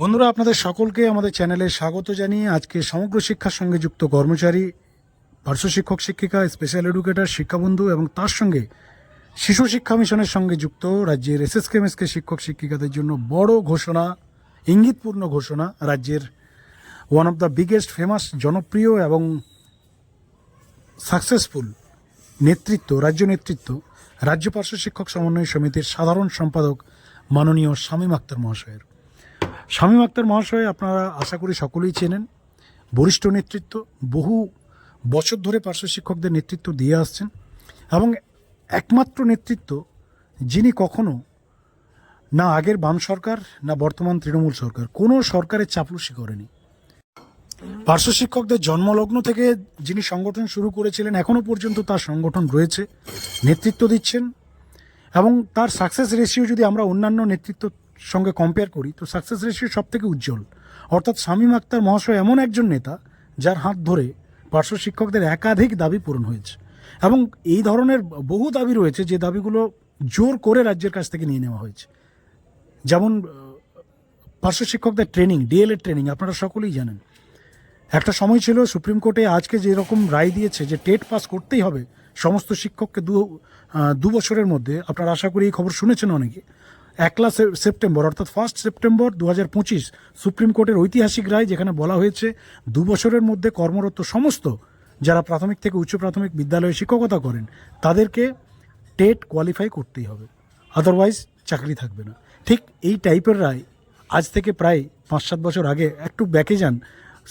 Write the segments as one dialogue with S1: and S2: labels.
S1: বন্ধুরা, আপনাদের সকলকে আমাদের চ্যানেলে স্বাগত জানিয়ে আজকে সমগ্র শিক্ষার সঙ্গে যুক্ত কর্মচারী, পার্শ্ব শিক্ষক শিক্ষিকা স্পেশাল এডুকেটর শিক্ষাবন্ধু এবং তার সঙ্গে শিশু শিক্ষা মিশনের সঙ্গে যুক্ত রাজ্যের এসএসকে এমএসকে শিক্ষক শিক্ষিকাদের জন্য বড় ঘোষণা, ইঙ্গিতপূর্ণ ঘোষণা, রাজ্যের one of the biggest famous জনপ্রিয় এবং সাকসেসফুল নেতৃত্ব, রাজ্য নেতৃত্ব, রাজ্য পার্শ্ব শিক্ষক সমন্বয় সমিতির সাধারণ সম্পাদক মাননীয় শামীম আক্তার মহাশয়ের। শামীম আক্তার মহাশয় আপনারা আশা করি সকলেই চেনেন। বরিষ্ঠ নেতৃত্ব, বহু বছর ধরে পার্শ্ব শিক্ষকদের নেতৃত্ব দিয়ে আসছেন এবং একমাত্র নেতৃত্ব যিনি কখনো না আগের বাম সরকার, না বর্তমান তৃণমূল সরকার, কোনো সরকারের চাপলুসি করেনি। পার্শ্ব শিক্ষকদের জন্মলগ্ন থেকে যিনি সংগঠন শুরু করেছিলেন এখনও পর্যন্ত তার সংগঠন রয়েছে, নেতৃত্ব দিচ্ছেন এবং তার সাকসেস রেশিও যদি আমরা অন্যান্য নেতৃত্ব সঙ্গে কম্পেয়ার করি, তো সাকসেস রেশিও সব থেকে উজ্জ্বল। অর্থাৎ শামীম আক্তার মহাশয় এমন একজন নেতা, যার হাত ধরে পার্শ্ব শিক্ষকদের একাধিক দাবি পূরণ হয়েছে। এবং এই ধরনের বহু দাবি রয়েছে, যে দাবিগুলো জোর করে রাজ্যের কাছ থেকে নিয়ে নেওয়া হয়েছে। যেমন পার্শ্ব শিক্ষকদের ট্রেনিং ডিএলএড ট্রেনিং আপনারা সকলেই জানেন। একটা সময় ছিল সুপ্রিম কোর্টে আজকে যেরকম রায় দিয়েছে, যে টেট পাস করতেই হবে সমস্ত শিক্ষককে দু দু বছরের মধ্যে। আপনারা আশা করি এই খবর শুনেছেন অনেকে। একলা সেপ্টেম্বর, অর্থাৎ ফার্স্ট সেপ্টেম্বর দু পঁচিশ সুপ্রিম কোর্টের ঐতিহাসিক রায় যেখানে বলা হয়েছে দু বছরের মধ্যে কর্মরত সমস্ত যারা প্রাথমিক থেকে উচ্চ প্রাথমিক বিদ্যালয়ে শিক্ষকতা করেন, তাদেরকে টেট কোয়ালিফাই করতেই হবে। আদারওয়াইজ চাকরি থাকবে না। ঠিক এই টাইপের রায় আজ থেকে প্রায় পাঁচ সাত বছর আগে একটু ব্যাকে যান,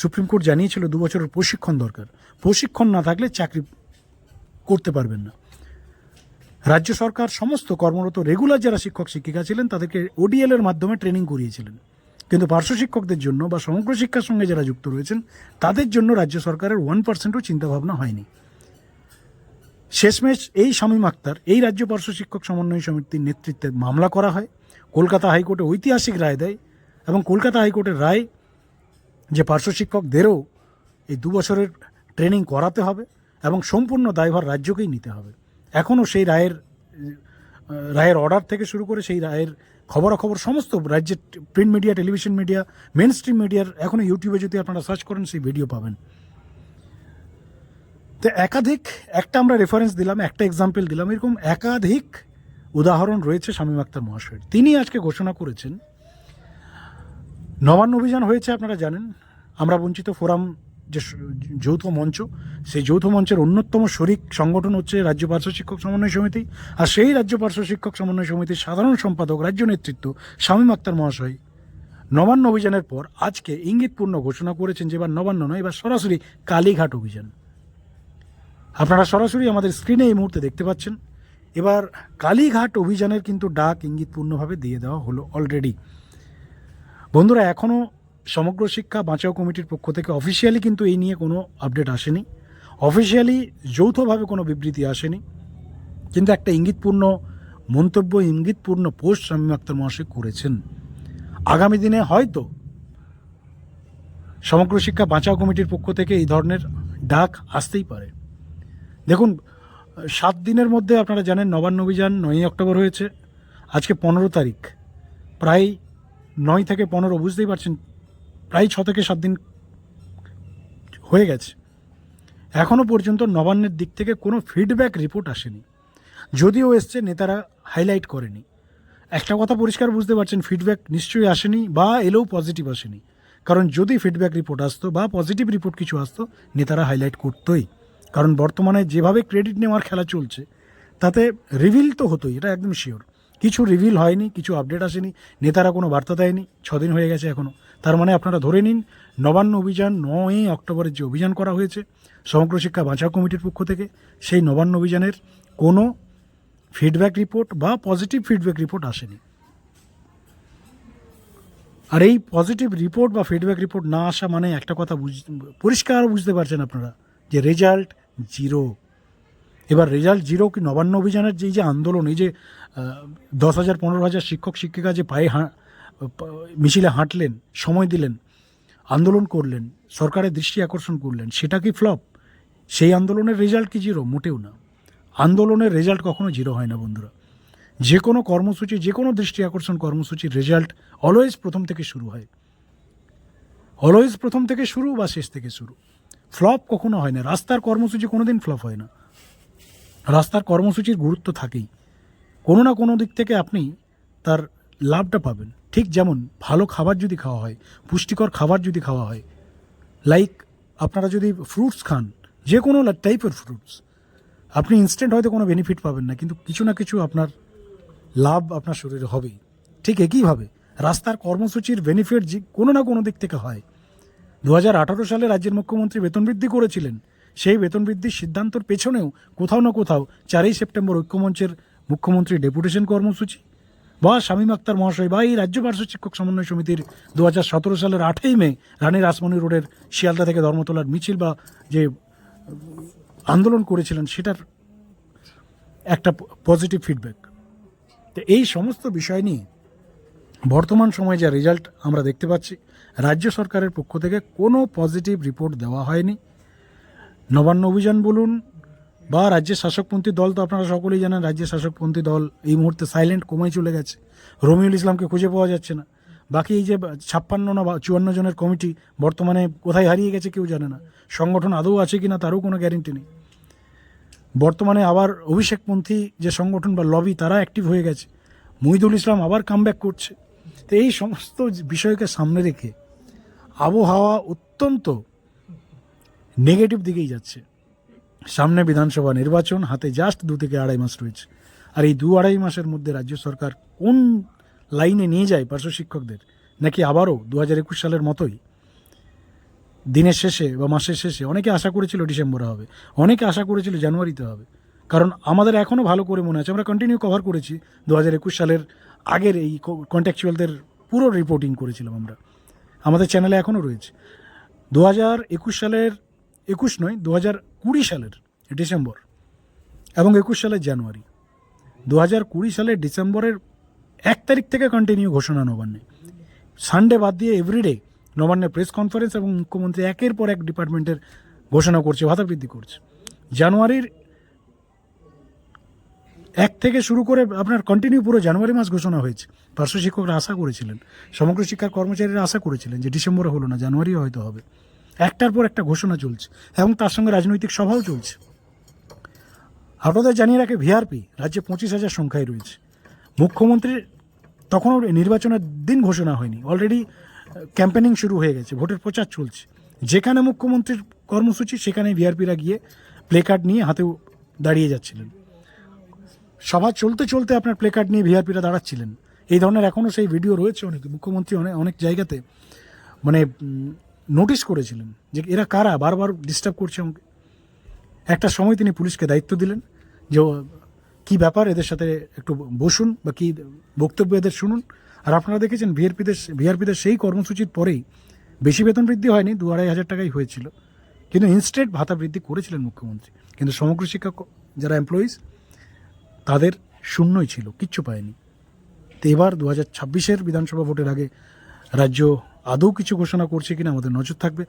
S1: সুপ্রিম কোর্ট জানিয়েছিল দু বছরের প্রশিক্ষণ দরকার। প্রশিক্ষণ না থাকলে চাকরি করতে পারবেন না। রাজ্য সরকার সমস্ত কর্মরত রেগুলার যারা শিক্ষক, শিক্ষিকা ছিলেন, তাদেরকে ওডিএল এর মাধ্যমে ট্রেনিং করিয়েছিলেন। কিন্তু পার্শ্ব শিক্ষকদের জন্য বা সমগ্র শিক্ষার সঙ্গে যারা যুক্ত রয়েছেন, তাদের জন্য রাজ্য সরকারের ওয়ান পার্সেন্টও চিন্তাভাবনা হয়নি। শেষমেশ এই শামীম আক্তার, এই রাজ্য পার্শ্ব শিক্ষক সমন্বয় সমিতির নেতৃত্বে মামলা করা হয়। কলকাতা হাইকোর্টে ঐতিহাসিক রায় দেয় এবং কলকাতা হাইকোর্টের রায় যে পার্শ্ব শিক্ষকদেরও এই দু বছরের ট্রেনিং করাতে হবে এবং সম্পূর্ণ দায়ভার রাজ্যকেই নিতে হবে। এখনও সেই রায়ের রায়ের অর্ডার থেকে শুরু করে সেই রায়ের খবরাখবর সমস্ত রাজ্যের print media television media main stream মিডিয়ার এখনও ইউটিউবে যদি আপনারা সার্চ করেন, সেই ভিডিও পাবেন। তো একাধিক, একটা আমরা রেফারেন্স দিলাম, একটা এক্সাম্পল দিলাম, এরকম একাধিক উদাহরণ রয়েছে শামীম আক্তার মহাশয়ের। তিনি আজকে ঘোষণা করেছেন, নবান্ন অভিযান হয়েছে, আপনারা জানেন, আমরা বঞ্চিত ফোরাম যে যৌথ মঞ্চ, সেই যৌথ মঞ্চের অন্যতম শরিক সংগঠন হচ্ছে রাজ্য পার্শ্ব শিক্ষক সমন্বয় সমিতি। আর সেই রাজ্য পার্শ্ব শিক্ষক সমন্বয় সমিতির সাধারণ সম্পাদক, রাজ্য নেতৃত্ব শামীম আক্তার মহাশয়। নবান্ন অভিযানের পর আজকে ইঙ্গিতপূর্ণ ঘোষণা করেছেন যে এবার নবান্ন নয়, এবার সরাসরি কালীঘাট অভিযান। আপনারা সরাসরি আমাদের স্ক্রিনে এই মুহূর্তে দেখতে পাচ্ছেন, এবার কালীঘাট অভিযানের কিন্তু ডাক ইঙ্গিতপূর্ণভাবে দিয়ে দেওয়া হলো অলরেডি বন্ধুরা এখনও সমগ্র শিক্ষা বাঁচাও কমিটির পক্ষ থেকে অফিসিয়ালি কিন্তু এই নিয়ে কোনো আপডেট আসেনি। অফিসিয়ালি যৌথভাবে কোনো বিবৃতি আসেনি। কিন্তু একটা ইঙ্গিতপূর্ণ মন্তব্য, ইঙ্গিতপূর্ণ পোস্ট শামীম আক্তার মহাশয় করেছেন। আগামী দিনে হয়তো সমগ্র শিক্ষা বাঁচাও কমিটির পক্ষ থেকে এই ধরনের ডাক আসতেই পারে। দেখুন, সাত দিনের মধ্যে আপনারা জানেন নবান্ন অভিযান নয়ই অক্টোবর হয়েছে। আজকে পনেরো তারিখ। প্রায় নয় থেকে পনেরো, বুঝতেই পারছেন প্রায় ছ থেকে সাত দিন হয়ে গেছে। এখনও পর্যন্ত নবান্নের দিক থেকে কোনো ফিডব্যাক রিপোর্ট আসেনি। যদিও এসছে, নেতারা হাইলাইট করেনি। একটা কথা পরিষ্কার বুঝতে পারছেন ফিডব্যাক নিশ্চয়ই আসেনি বা এলেও পজিটিভ আসেনি। কারণ যদি ফিডব্যাক রিপোর্ট আসতো বা পজিটিভ রিপোর্ট কিছু আসতো, নেতারা হাইলাইট করতোই। কারণ বর্তমানে যেভাবে ক্রেডিট নেওয়ার খেলা চলছে, তাতে রিভিল তো হতোই, এটা একদম শিওর কিছু রিভিল হয়নি, কিছু আপডেট আসেনি, নেতারা কোনো বার্তা দেয়নি ছদিন হয়ে গেছে এখনও তার মানে আপনারা ধরে নিন, নবান্ন অভিযান নয়ই অক্টোবরের যে অভিযান করা হয়েছে, সমগ্র শিক্ষা বাঁচাও কমিটির পক্ষ থেকে, সেই নবান্ন অভিযানের কোনো ফিডব্যাক রিপোর্ট বা পজিটিভ ফিডব্যাক রিপোর্ট আসেনি। আর এই পজিটিভ রিপোর্ট বা ফিডব্যাক রিপোর্ট না আসা মানে একটা কথা বুঝ, পরিষ্কার বুঝতে পারছেন আপনারা, যে রেজাল্ট জিরো এবার রেজাল্ট জিরো কি নবান্ন অভিযানের যে যে আন্দোলন, এই যে দশ হাজার, পনেরো হাজার শিক্ষক, শিক্ষিকা যে পায়ে মিছিলে হাঁটলেন, সময় দিলেন, আন্দোলন করলেন, সরকারের দৃষ্টি আকর্ষণ করলেন, সেটা কি ফ্লপ? সেই আন্দোলনের রেজাল্ট কি জিরো? মোটেও না। আন্দোলনের রেজাল্ট কখনো জিরো হয় না, বন্ধুরা। যে কোনো কর্মসূচি, যে কোনো দৃষ্টি আকর্ষণ কর্মসূচির রেজাল্ট অলওয়েজ প্রথম থেকে শুরু হয়। অলওয়েজ প্রথম থেকে শুরু বা শেষ থেকে শুরু। ফ্লপ কখনো হয় না। রাস্তার কর্মসূচি কোনো দিন ফ্লপ হয় না। রাস্তার কর্মসূচির গুরুত্ব থাকেই। কোনো না কোনো দিক থেকে আপনি তার লাভটা পাবেন। ঠিক যেমন ভালো খাবার যদি খাওয়া হয়, পুষ্টিকর খাবার যদি খাওয়া হয় লাইক আপনারা যদি ফ্রুটস খান যে কোনো টাইপের ফ্রুটস আপনি ইনস্ট্যান্ট হয়তো কোনো বেনিফিট পাবেন না, কিন্তু কিছু না কিছু আপনার লাভ আপনার শরীরে হবেই। ঠিক একইভাবে রাস্তার কর্মসূচির বেনিফিট যে কোনো না কোনো দিক থেকে হয়। দু হাজার আঠেরো সালে রাজ্যের মুখ্যমন্ত্রী বেতন বৃদ্ধি করেছিলেন, সেই বেতন বৃদ্ধির সিদ্ধান্তর পেছনেও কোথাও না কোথাও চারই সেপ্টেম্বর ঐক্যমঞ্চের মুখ্যমন্ত্রী ডেপুটেশন কর্মসূচি বা শামীম আক্তার মহাশয় বা এই রাজ্য পার্শ্ব শিক্ষক সমন্বয় সমিতির দু হাজার সতেরো সালের আটই মে রানী রাসমণি রোডের শিয়ালদা থেকে ধর্মতলার মিছিল বা যে আন্দোলন করেছিলেন, সেটার একটা পজিটিভ ফিডব্যাক তো এই সমস্ত বিষয় নিয়ে বর্তমান সময়ে যা রেজাল্ট আমরা দেখতে পাচ্ছি, রাজ্য সরকারের পক্ষ থেকে কোনো পজিটিভ রিপোর্ট দেওয়া হয়নি। নবান্ন অভিযান বলুন বা রাজ্যের শাসকপন্থী দল তো আপনারা সকলেই জানেন, রাজ্যের শাসকপন্থী দল এই মুহূর্তে সাইলেন্ট কমায় চলে গেছে। রমিউল ইসলামকে খুঁজে পাওয়া যাচ্ছে না। বাকি এই যে ছাপ্পান্ন না চুয়ান্ন জনের কমিটি বর্তমানে কোথায় হারিয়ে গেছে কেউ জানে না। সংগঠন আদৌ আছে কি না তারও কোনো গ্যারেন্টি নেই। বর্তমানে আবার অভিষেকপন্থী যে সংগঠন বা লবি তারা অ্যাক্টিভ হয়ে গেছে। মহিদুল ইসলাম আবার কামব্যাক করছে। তো এই সমস্ত বিষয়কে সামনে রেখে আবহাওয়া অত্যন্ত নেগেটিভ দিকেই যাচ্ছে। সামনে বিধানসভা নির্বাচন, হাতে জাস্ট দু থেকে আড়াই মাস রয়েছে। আর এই দু আড়াই মাসের মধ্যে রাজ্য সরকার কোন লাইনে নিয়ে যায় পার্শ্ব শিক্ষকদের? নাকি আবারও দু হাজার একুশ সালের মতোই দিনের শেষে বা মাসের শেষে? অনেকে আশা করেছিল ডিসেম্বরে হবে, অনেকে আশা করেছিল জানুয়ারিতে হবে। কারণ আমাদের এখনও ভালো করে মনে আছে, আমরা কন্টিনিউ কভার করেছি। দু হাজার একুশ সালের আগের এই কন্ট্যাকচুয়ালদের পুরো রিপোর্টিং করেছিলাম আমরা। আমাদের চ্যানেলে এখনও রয়েছে। দু হাজার একুশ সালের একুশ নয় দু হাজার কুড়ি সালের, ডিসেম্বর এবং একুশ সালের জানুয়ারি। দু হাজার কুড়ি সালের ডিসেম্বরের এক তারিখ থেকে কন্টিনিউ ঘোষণা নবান্নে। সানডে বাদ দিয়ে এভরিডে নবান্নে প্রেস কনফারেন্স এবং মুখ্যমন্ত্রী একের পর এক ডিপার্টমেন্টের ঘোষণা করছে ভাতা বৃদ্ধি করছে। জানুয়ারির এক থেকে শুরু করে আপনার কন্টিনিউ পুরো জানুয়ারি মাস ঘোষণা হয়েছে। পার্শ্ব শিক্ষকরা আশা করেছিলেন, সমগ্র শিক্ষার কর্মচারীরা আশা করেছিলেন যে ডিসেম্বরে হলো না জানুয়ারি হয়তো হবে। একটার পর একটা ঘোষণা চলছে এবং তার সঙ্গে রাজনৈতিক সভাও চলছে। আপনাদের জানিয়ে রাখে ভিআরপি রাজ্যে পঁচিশ হাজার সংখ্যায় রয়েছে। মুখ্যমন্ত্রীর তখনও নির্বাচনের দিন ঘোষণা হয়নি। অলরেডি ক্যাম্পেনিং শুরু হয়ে গেছে, ভোটের প্রচার চলছে। যেখানে মুখ্যমন্ত্রীর কর্মসূচি, সেখানে ভিআরপিরা গিয়ে প্লে কার্ড নিয়ে হাতেও দাঁড়িয়ে যাচ্ছিলেন। সভা চলতে চলতে আপনার প্লে কার্ড নিয়ে ভিআরপিরা দাঁড়াচ্ছিলেন। এই ধরনের এখনও সেই ভিডিও রয়েছে অনেক। মুখ্যমন্ত্রী অনেক অনেক জায়গাতে মানে নোটিশ করেছিলেন যে এরা কারা? বারবার ডিস্টার্ব করছে আমাকে। একটা সময় তিনি পুলিশকে দায়িত্ব দিলেন যে, কি ব্যাপার? এদের সাথে একটু বসুন বা কি বক্তব্য এদের শুনুন। আর আপনারা দেখেছেন ভিআরপিদের ভিআরপিদের সেই কর্মসূচির পরেই বেশি বেতন বৃদ্ধি হয়নি, দু আড়াই হাজার টাকাই হয়েছিল। কিন্তু ইনস্টেট ভাতা বৃদ্ধি করেছিলেন মুখ্যমন্ত্রী। কিন্তু সমগ্র শিক্ষা যারা এমপ্লয়িজ তাদের শূন্যই ছিল, কিচ্ছু পায়নি। তো এবার দু হাজার ছাব্বিশের বিধানসভা ভোটের আগে রাজ্য আদৌ কিছু ঘোষণা করছে কিনা আমাদের নজর থাকবে।